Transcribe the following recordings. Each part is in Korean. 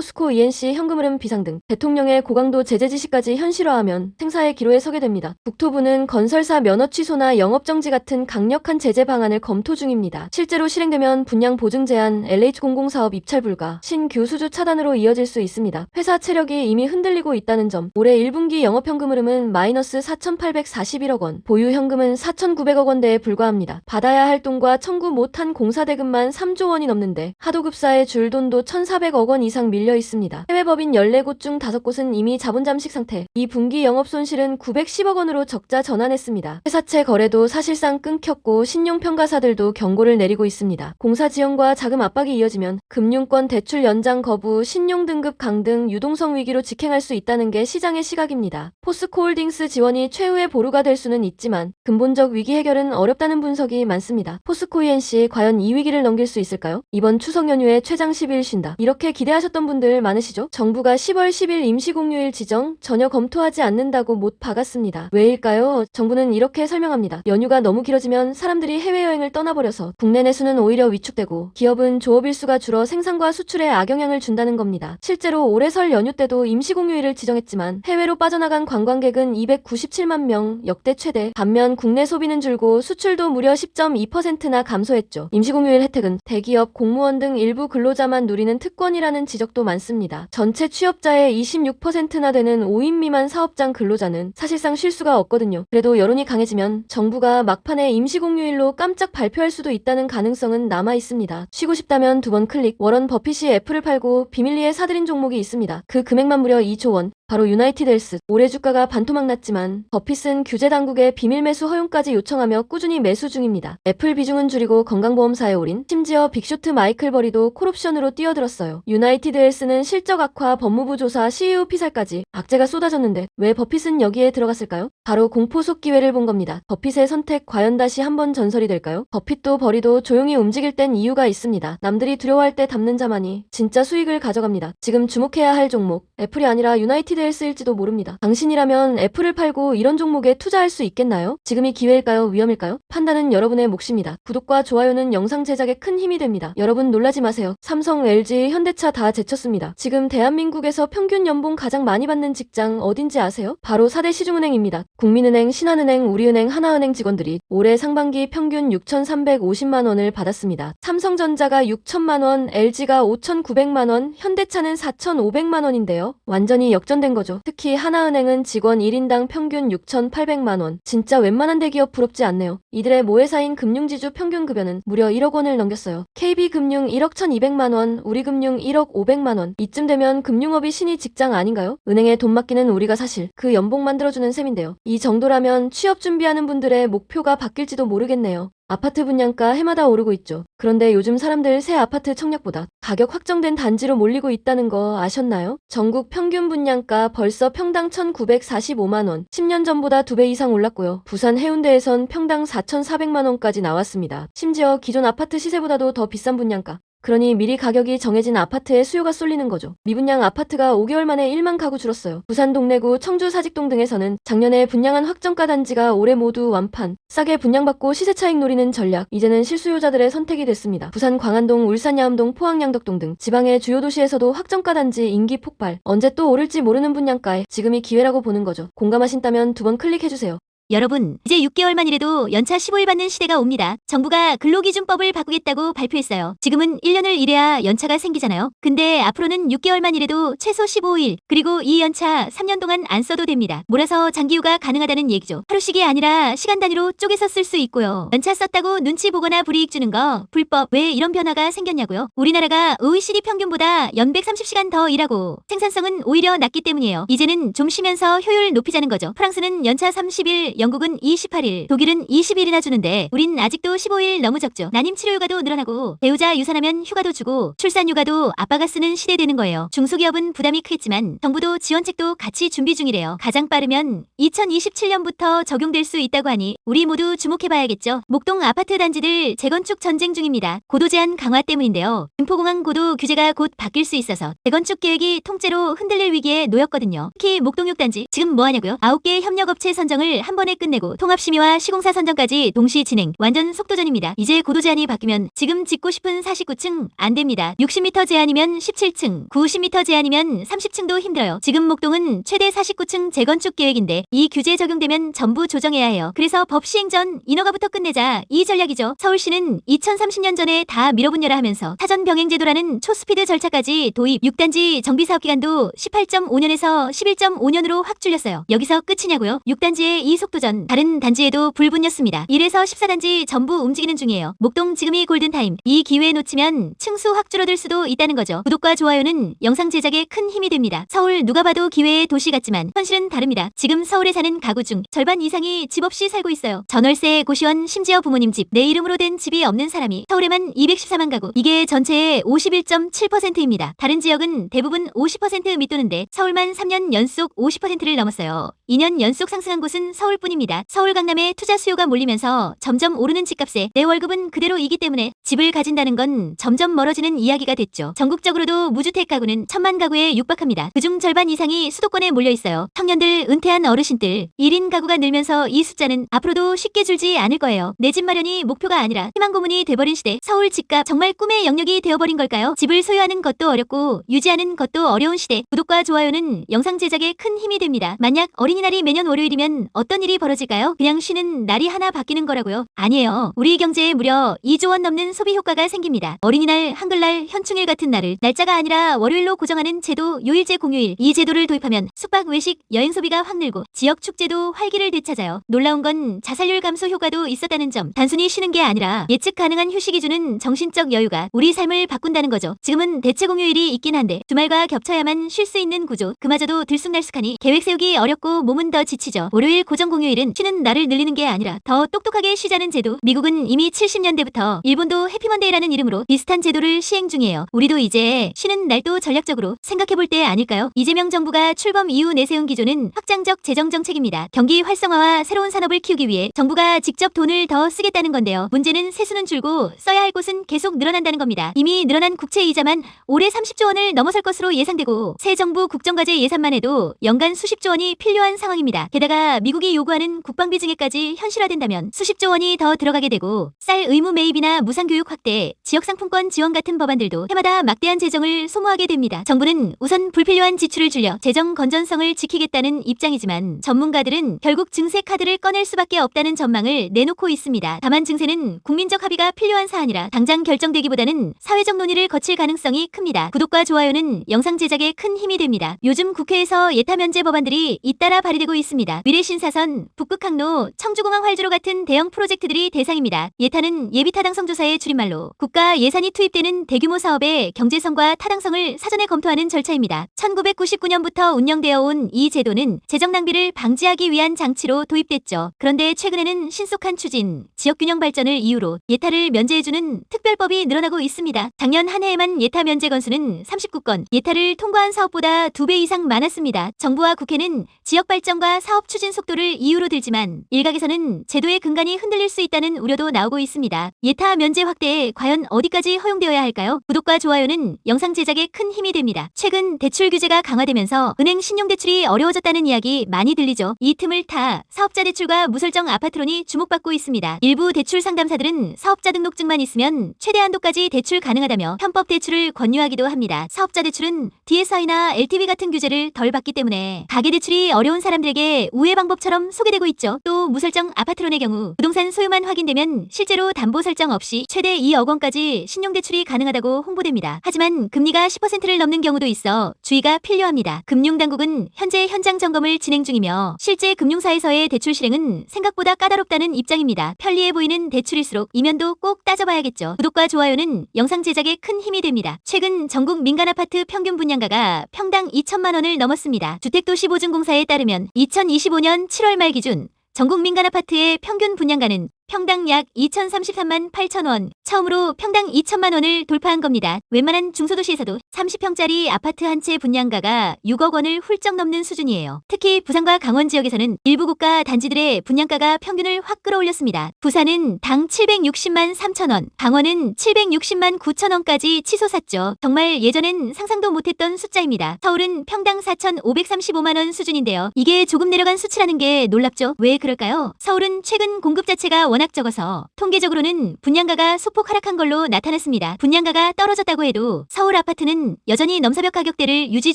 포스코 ENC 현금 흐름 비상 등 대통령의 고강도 제재 지시까지 현실화하면 생사의 기로에 서게 됩니다. 국토부는 건설사 면허 취소나 영업 정지 같은 강력한 제재 방안을 검토 중입니다. 실제로 실행되면 분양 보증 제한, LH 공공사업 입찰 불가, 신규 수주 차단으로 이어질 수 있습니다. 회사 체력이 이미 흔들리고 있다는 점. 올해 1분기 영업 현금 흐름은 마이너스 4,841억 원, 보유 현금은 4,900억 원대에 불과합니다. 받아야 할 돈과 청구 못한 공사 대금만 3조 원이 넘는데 하도급사에 줄 돈도 1,400억 원 이상 밀려 있습니다. 해외 법인 14곳 중 5곳은 이미 자본 잠식 상태. 이 분기 영업 손실은 910억 원으로 적자 전환했습니다. 회사채 거래도 사실상 끊겼고 신용평가사들도 경고를 내리고 있습니다. 공사 지연과 자금 압박이 이어지면 금융권 대출 연장 거부, 신용 등급 강등, 유동성 위기로 직행할 수 있다는 게 시장의 시각입니다. 포스코홀딩스 지원이 최후의 보루가 될 수는 있지만 근본적 위기 해결은 어렵다는 분석이 많습니다. 포스코 ENC 과연 이 위기를 넘길 수 있을까요? 이번 추석 연휴에 최장 10일 쉰다. 이렇게 기대하셨던 분들 많으시죠? 정부가 10월 10일 임시공휴일 지정 전혀 검토하지 않는다고 못 박았습니다. 왜일까요? 정부는 이렇게 설명합니다. 연휴가 너무 길어지면 사람들이 해외여행을 떠나버려서 국내 내수는 오히려 위축되고 기업은 조업 일수가 줄어 생산과 수출에 악영향을 준다는 겁니다. 실제로 올해 설 연휴 때도 임시공휴일을 지정했지만 해외로 빠져나간 관광객은 297만 명, 역대 최대. 반면 국내 소비는 줄고 수출도 무려 10.2%나 감소했죠. 임시공휴일 혜택은 대기업, 공무원 등 일부 근로자만 누리는 특권이라는 지적도 많습니다. 전체 취업자의 26%나 되는 5인 미만 사업장 근로자는 사실상 쉴 수가 없거든요. 그래도 여론이 강해지면 정부가 막판에 임시공휴일로 깜짝 발표할 수도 있다는 가능성은 남아 있습니다. 쉬고 싶다면 두 번 클릭. 워런 버핏이 애플을 팔고 비밀리에 사들인 종목이 있습니다. 그 금액만 무려 2조 원. 바로 유나이티드 헬스. 올해 주가가 반토막 났지만 버핏은 규제 당국에 비밀 매수 허용까지 요청하며 꾸준히 매수 중입니다. 애플 비중은 줄이고 건강보험사에 올인, 심지어 빅쇼트 마이클 버리도 콜옵션으로 뛰어들었어요. 유나이티드 헬스는 실적 악화, 법무부 조사, CEO 피살까지 악재가 쏟아졌는데 왜 버핏은 여기에 들어갔을까요? 바로 공포 속 기회를 본 겁니다. 버핏의 선택 과연 다시 한번 전설이 될까요? 버핏도 버리도 조용히 움직일 땐 이유가 있습니다. 남들이 두려워할 때 담는 자만이 진짜 수익을 가져갑니다. 지금 주목해야 할 종목 애플이 아니라 유나이티드 헬스일지도 모릅니다. 당신이라면 애플을 팔고 이런 종목에 투자할 수 있겠나요? 지금이 기회일까요? 위험일까요? 판단은 여러분의 몫입니다. 구독과 좋아요는 영상 제작에 큰 힘이 됩니다. 여러분 놀라지 마세요. 삼성, LG, 현대차 다 제쳤습니다. 지금 대한민국에서 평균 연봉 가장 많이 받는 직장 어딘지 아세요? 바로 4대 시중은행입니다. 국민은행, 신한은행, 우리은행, 하나은행 직원들이 올해 상반기 평균 6,350만 원을 받았습니다. 삼성전자가 6천만 원, LG가 5,900만 원, 현대차는 4,500만 원인데요. 완전히 역전된 거죠. 특히 하나은행은 직원 1인당 평균 6,800만 원. 진짜 웬만한 대기업 부럽지 않네요. 이들의 모회사인 금융지주 평균 급여는 무려 1억 원을 넘겼어요. KB금융 1억 1,200만 원, 우리금융 1억 500만 원. 이쯤 되면 금융업이 신이 직장 아닌가요? 은행에 돈 맡기는 우리가 사실 그 연봉 만들어주는 셈인데요. 이 정도라면 취업 준비하는 분들의 목표가 바뀔지도 모르겠네요. 아파트 분양가 해마다 오르고 있죠. 그런데 요즘 사람들 새 아파트 청약보다 가격 확정된 단지로 몰리고 있다는 거 아셨나요? 전국 평균 분양가 벌써 평당 1,945만원, 10년 전보다 2배 이상 올랐고요. 부산 해운대에선 평당 4,400만원까지 나왔습니다. 심지어 기존 아파트 시세보다도 더 비싼 분양가. 그러니 미리 가격이 정해진 아파트에 수요가 쏠리는 거죠. 미분양 아파트가 5개월 만에 1만 가구 줄었어요. 부산 동래구, 청주 사직동 등에서는 작년에 분양한 확정가 단지가 올해 모두 완판, 싸게 분양받고 시세 차익 노리는 전략, 이제는 실수요자들의 선택이 됐습니다. 부산 광안동, 울산 야암동, 포항 양덕동 등 지방의 주요 도시에서도 확정가 단지 인기 폭발, 언제 또 오를지 모르는 분양가에 지금이 기회라고 보는 거죠. 공감하신다면 두 번 클릭해주세요. 여러분, 이제 6개월만이라도 연차 15일 받는 시대가 옵니다. 정부가 근로기준법을 바꾸겠다고 발표했어요. 지금은 1년을 일해야 연차가 생기잖아요. 근데 앞으로는 6개월만 일해도 최소 15일, 그리고 이 연차 3년 동안 안 써도 됩니다. 몰아서 장기휴가 가능하다는 얘기죠. 하루씩이 아니라 시간 단위로 쪼개서 쓸 수 있고요. 연차 썼다고 눈치 보거나 불이익 주는 거 불법. 왜 이런 변화가 생겼냐고요? 우리나라가 OECD 평균보다 연 130시간 더 일하고 생산성은 오히려 낮기 때문이에요. 이제는 좀 쉬면서 효율 높이자는 거죠. 프랑스는 연차 30일, 영국은 28일, 독일은 20일이나 주는데 우린 아직도 15일 너무 적죠. 난임 치료휴가도 늘어나고 배우자 유산하면 휴가도 주고 출산휴가도 아빠가 쓰는 시대 되는 거예요. 중소기업은 부담이 크겠지만 정부도 지원책도 같이 준비 중이래요. 가장 빠르면 2027년부터 적용될 수 있다고 하니 우리 모두 주목해봐야겠죠. 목동 아파트 단지들 재건축 전쟁 중입니다. 고도 제한 강화 때문인데요. 김포공항 고도 규제가 곧 바뀔 수 있어서 재건축 계획이 통째로 흔들릴 위기에 놓였거든요. 특히 목동 6단지 지금 뭐하냐고요? 9개 협력업체 선정을 한 번에 번에 끝내고 통합심의와 시공사 선정까지 동시 진행. 완전 속도전입니다. 이제 고도 제한이 바뀌면 지금 짓고 싶은 49층 안 됩니다. 60m 제한이면 17층, 90m 제한이면 30층도 힘들어요. 지금 목동은 최대 49층 재건축 계획인데 이 규제 적용되면 전부 조정해야 해요. 그래서 법 시행 전 인허가부터 끝내자 이 전략이죠. 서울시는 2030년 전에 다 밀어붙여라 하면서 사전 병행 제도라는 초스피드 절차까지 도입 6단지 정비 사업 기간도 18.5년에서 11.5년으로 확 줄였어요. 여기서 끝이냐고요? 6단지의 이 속도 전 다른 단지에도 불붙였습니다. 1에서 14단지 전부 움직이는 중이에요. 목동 지금이 골든타임. 이 기회 놓치면 층수 확 줄어들 수도 있다는 거죠. 구독과 좋아요는 영상 제작에 큰 힘이 됩니다. 서울 누가 봐도 기회의 도시 같지만 현실은 다릅니다. 지금 서울에 사는 가구 중 절반 이상이 집 없이 살고 있어요. 전월세 고시원 심지어 부모님 집 내 이름으로 된 집이 없는 사람이 서울에만 214만 가구. 이게 전체의 51.7%입니다. 다른 지역은 대부분 50% 밑도는데 서울만 3년 연속 50%를 넘었어요. 2년 연속 상승한 곳은 서울뿐 입니다. 서울 강남에 투자 수요가 몰리면서 점점 오르는 집값에 내 월급은 그대로이기 때문에 집을 가진다는 건 점점 멀어지는 이야기가 됐죠. 전국적으로도 무주택 가구는 천만 가구에 육박합니다. 그중 절반 이상이 수도권에 몰려 있어요. 청년들, 은퇴한 어르신들, 1인 가구가 늘면서 이 숫자는 앞으로도 쉽게 줄지 않을 거예요. 내 집 마련이 목표가 아니라 희망 고문이 돼버린 시대. 서울 집값 정말 꿈의 영역이 되어버린 걸까요? 집을 소유하는 것도 어렵고 유지하는 것도 어려운 시대. 구독과 좋아요는 영상 제작에 큰 힘이 됩니다. 만약 어린이날이 매년 월요일이면 어떤 일이 벌어질까요? 그냥 쉬는 날이 하나 바뀌는 거라고요? 아니에요. 우리 경제에 무려 2조 원 넘는 소비 효과가 생깁니다. 어린이날, 한글날, 현충일 같은 날을 날짜가 아니라 월요일로 고정하는 제도 요일제 공휴일. 이 제도를 도입하면 숙박, 외식, 여행 소비가 확 늘고 지역 축제도 활기를 되찾아요. 놀라운 건 자살률 감소 효과도 있었다는 점. 단순히 쉬는 게 아니라 예측 가능한 휴식이 주는 정신적 여유가 우리 삶을 바꾼다는 거죠. 지금은 대체 공휴일이 있긴 한데 주말과 겹쳐야만 쉴 수 있는 구조. 그마저도 들쑥날쑥하니 계획 세우기 어렵고 몸은 더 지치죠. 월요일 고정 공휴일 은 쉬는 날을 늘리는 게 아니라 더 똑똑하게 쉬자는 제도. 미국은 이미 70년대부터 일본도 해피먼데이라는 이름으로 비슷한 제도를 시행 중이에요. 우리도 이제 쉬는 날도 전략적으로 생각해 볼 때 아닐까요? 이재명 정부가 출범 이후 내세운 기조는 확장적 재정 정책입니다. 경기 활성화와 새로운 산업을 키우기 위해 정부가 직접 돈을 더 쓰겠다는 건데요. 문제는 세수는 줄고 써야 할 곳은 계속 늘어난다는 겁니다. 이미 늘어난 국채 이자만 올해 30조 원을 넘어설 것으로 예상되고 새 정부 국정과제 예산만 해도 연간 수십조 원이 필요한 상황입니다. 게다가 미국이 요구 하는 국방비 증액까지 현실화된다면 수십조 원이 더 들어가게 되고 쌀 의무 매입이나 무상교육 확대, 지역상품권 지원 같은 법안들도 해마다 막대한 재정을 소모하게 됩니다. 정부는 우선 불필요한 지출을 줄여 재정 건전성을 지키겠다는 입장이지만 전문가들은 결국 증세 카드를 꺼낼 수밖에 없다는 전망을 내놓고 있습니다. 다만 증세는 국민적 합의가 필요한 사안이라 당장 결정되기보다는 사회적 논의를 거칠 가능성이 큽니다. 구독과 좋아요는 영상 제작에 큰 힘이 됩니다. 요즘 국회에서 예타 면제 법안들이 잇따라 발의되고 있습니다. 미래신사선, 북극항로, 청주공항 활주로 같은 대형 프로젝트들이 대상입니다. 예타는 예비타당 성 조사의 줄임말로 국가 예산이 투입되는 대규모 사업의 경제성과 타당성을 사전에 검토하는 절차입니다. 1999년부터 운영되어 온 이 제도는 재정 낭비를 방지하기 위한 장치로 도입됐죠. 그런데 최근에는 신속한 추진, 지역균형 발전을 이유로 예타를 면제해주는 특별법이 늘어나고 있습니다. 작년 한 해에만 예타 면제 건수는 39건, 예타를 통과한 사업보다 2배 이상 많았습니다. 정부와 국회는 지역 발전과 사업 추진 속도를 이 유로 들지만 일각에서는 제도의 근간이 흔들릴 수 있다는 우려도 나오고 있습니다. 예타 면제 확대에 과연 어디까지 허용되어야 할까요? 구독과 좋아요는 영상 제작에 큰 힘이 됩니다. 최근 대출 규제가 강화되면서 은행 신용대출이 어려워졌다는 이야기 많이 들리죠. 이 틈을 타 사업자 대출과 무설정 아파트론이 주목받고 있습니다. 일부 대출 상담사들은 사업자 등록증만 있으면 최대 한도까지 대출 가능하다며 편법 대출을 권유하기도 합니다. 사업자 대출은 DSI나 LTV 같은 규제를 덜 받기 때문에 가계 대출이 어려운 사람들에게 우회 방법처럼 소개되고 있죠. 또 무설정 아파트론의 경우 부동산 소유만 확인되면 실제로 담보 설정 없이 최대 2억 원까지 신용대출이 가능하다고 홍보됩니다. 하지만 금리가 10%를 넘는 경우도 있어 주의가 필요합니다. 금융당국은 현재 현장 점검을 진행 중이며 실제 금융사에서의 대출 실행은 생각보다 까다롭다는 입장입니다. 편리해 보이는 대출일수록 이면도 꼭 따져봐야겠죠. 구독과 좋아요는 영상 제작에 큰 힘이 됩니다. 최근 전국 민간 아파트 평균 분양가가 평당 2천만 원을 넘었습니다. 주택도시보증공사에 따르면 2025년 7월 말 기준 전국 민간 아파트의 평균 분양가는 평당 약 2,033만 8천 원, 처음으로 평당 2천만 원을 돌파한 겁니다. 웬만한 중소도시에서도 30평짜리 아파트 한 채 분양가가 6억 원을 훌쩍 넘는 수준이에요. 특히 부산과 강원 지역에서는 일부 고가 단지들의 분양가가 평균을 확 끌어올렸습니다. 부산은 당 760만 3천 원, 강원은 760만 9천 원까지 치솟았죠. 정말 예전엔 상상도 못했던 숫자입니다. 서울은 평당 4,535만 원 수준인데요. 이게 조금 내려간 수치라는 게 놀랍죠? 왜 그럴까요? 서울은 최근 공급 자체가 워낙 적어서 통계적으로는 분양가가 소폭 하락한 걸로 나타났습니다. 분양가가 떨어졌다고 해도 서울 아파트는 여전히 넘사벽 가격대를 유지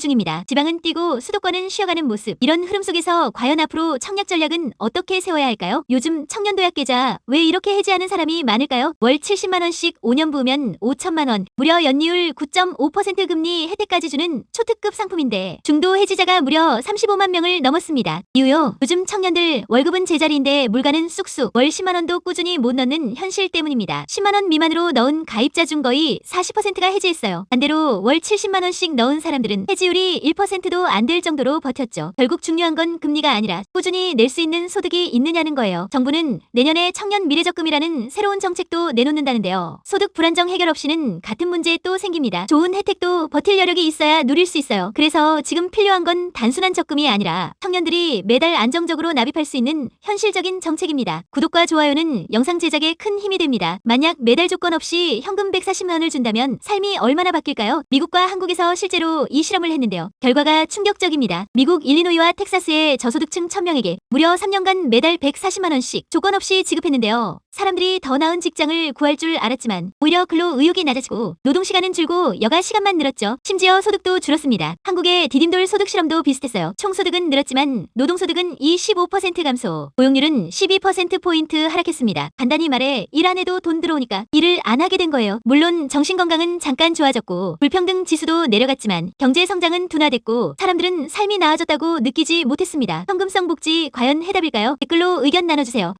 중입니다. 지방은 뛰고 수도권은 쉬어가는 모습. 이런 흐름 속에서 과연 앞으로 청약 전략은 어떻게 세워야 할까요? 요즘 청년도약 계좌 왜 이렇게 해지하는 사람이 많을까요? 월 70만 원씩 5년 부으면 5천만 원, 무려 연이율 9.5% 금리 혜택까지 주는 초특급 상품인데 중도 해지자가 무려 35만 명을 넘었습니다. 이유요? 요즘 청년들 월급은 제자리인데 물가는 쑥쑥 월 10만 원도 꾸준히 못 넣는 현실 때문입니다. 10만 원 미만으로 넣은 가입자 중 거의 40%가 해지했어요. 반대로 월 70만 원씩 넣은 사람들은 해지율이 1%도 안 될 정도로 버텼죠. 결국 중요한 건 금리가 아니라 꾸준히 낼 수 있는 소득이 있느냐는 거예요. 정부는 내년에 청년 미래적금이라는 새로운 정책도 내놓는다는데요. 소득 불안정 해결 없이는 같은 문제 또 생깁니다. 좋은 혜택도 버틸 여력이 있어야 누릴 수 있어요. 그래서 지금 필요한 건 단순한 적금이 아니라 청년들이 매달 안정적으로 납입할 수 있는 현실적인 정책입니다. 구독과 좋아요는 영상 제작에 큰 힘이 됩니다. 만약 매달 조건 없이 현금 140만 원을 준다면 삶이 얼마나 바뀔까요? 미국과 한국에서 실제로 이 실험을 했는데요. 결과가 충격적입니다. 미국 일리노이와 텍사스의 저소득층 1000명에게 무려 3년간 매달 140만 원씩 조건 없이 지급했는데요. 사람들이 더 나은 직장을 구할 줄 알았지만 오히려 근로 의욕이 낮아지고 노동 시간은 줄고 여가 시간만 늘었죠. 심지어 소득도 줄었습니다. 한국의 디딤돌 소득 실험도 비슷했어요. 총 소득은 늘었지만 노동 소득은 25% 감소, 고용률은 12% 포인트 하락했습니다. 간단히 말해 일 안 해도 돈 들어오니까 일을 안 하게 된 거예요. 물론 정신 건강은 잠깐 좋아졌고 불평등 지수도 내려갔지만 경제 성장은 둔화됐고 사람들은 삶이 나아졌다고 느끼지 못했습니다. 현금성 복지 과연 해답일까요? 댓글로 의견 나눠주세요.